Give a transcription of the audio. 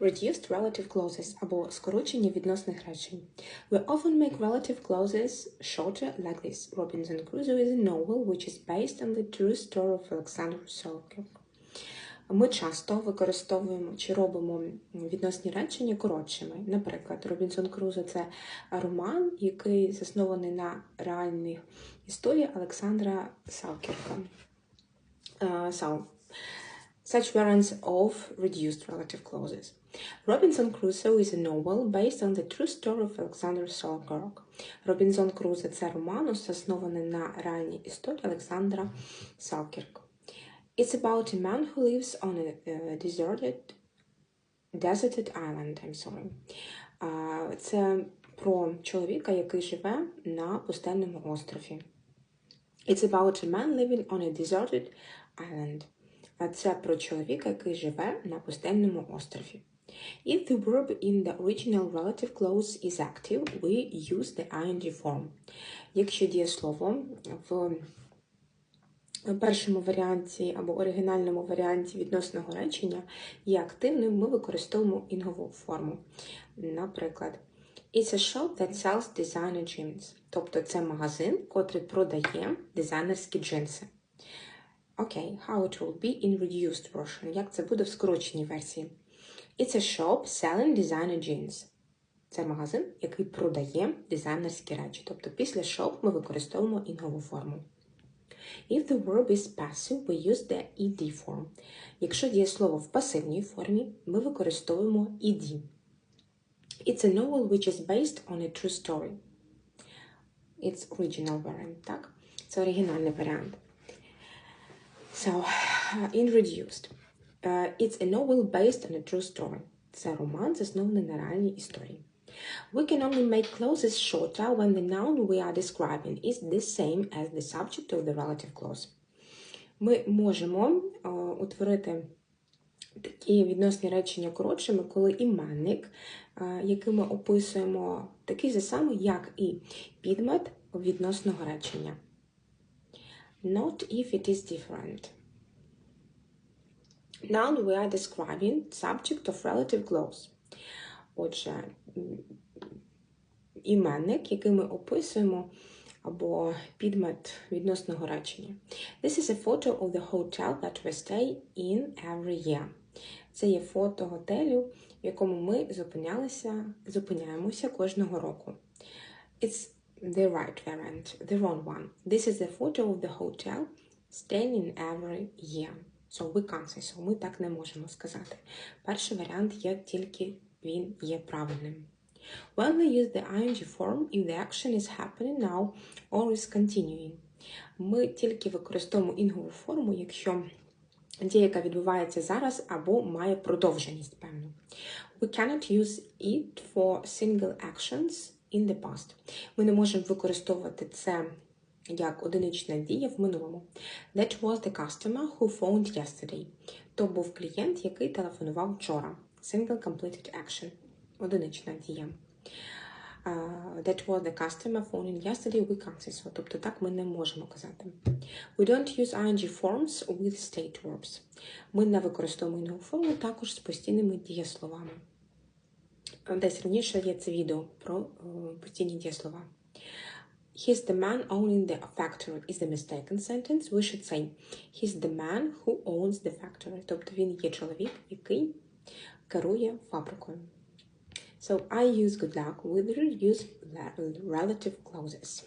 Reduced relative clauses або скорочення відносних речень. We often make relative clauses shorter like this. Robinson Crusoe is a novel which is based on the true story of Alexander Selkirk. Ми часто використовуємо чи робимо відносні речення коротшими. Наприклад, Робінсон Крузо це роман, який заснований на реальних історії Олександра Салкірка. Uh, such variants of reduced relative clauses. Robinson Crusoe is a novel based on the true story of Alexander Selkirk. Робінсон Крузо це роман, заснований на реальній історії Олександра Салкірка. It's about a man who lives on a uh, deserted, deserted island. I'm sorry. Uh, це про чоловіка, який живе на пустельному острові. It's about a man living on a deserted island. Це про чоловіка, який живе на пустельному острові. If the verb in the original relative clause is active, we use the ing form. Якщо дієслово в першому варіанті або оригінальному варіанті відносного речення є активним, ми використовуємо інгову форму. Наприклад, It's a shop that sells designer jeans. Тобто це магазин, котрий продає дизайнерські джинси. Окей, okay, how it will be in reduced version. Як це буде в скороченій версії? It's a shop selling designer jeans. Це магазин, який продає дизайнерські речі. Тобто після shop ми використовуємо інгову форму. If the verb is passive, we use the ed form. Якщо дієслово в пасивній формі, ми використовуємо ed. It's a novel which is based on a true story. It's original variant, так? Це оригінальний варіант. So, in reduced. Uh, it's a novel based on a true story. Це роман, заснований на реальній історії. We can only make clauses shorter when the noun we are describing is the same as the subject of the relative clause. Ми можемо uh, утворити такі відносні речення коротшими, коли іменник, uh, який ми описуємо, такий же самий, як і підмет відносного речення. Not if it is different. Noun we are describing subject of relative clause. Отже, іменник, який ми описуємо, або підмет відносного речення. This is a photo of the hotel that we stay in every year. Це є фото готелю, в якому ми зупинялися, зупиняємося кожного року. It's the right variant, the wrong one. This is a photo of the hotel staying in every year. So we can't say so. Ми так не можемо сказати. Перший варіант є тільки він є правильним. When we use the ing form if the action is happening now or is continuing. Ми тільки використовуємо інгову форму, якщо дія, яка відбувається зараз, або має продовженість певну. We cannot use it for single actions in the past. Ми не можемо використовувати це як одинична дія в минулому. That was the customer who phoned yesterday. То був клієнт, який телефонував вчора. Single completed action. Одинична дія. Uh, that was the customer phoning yesterday, we can't say so. Тобто так ми не можемо казати. We don't use ing forms with state verbs. Ми не використовуємо форму також з постійними дієсловами. Десь раніше є це відео про uh, постійні дієслова. He's the man owning the factory is a mistaken sentence. We should say he's the man who owns the factory. Тобто він є чоловік, який керує фабрикою. So I use good luck with reduced relative clauses.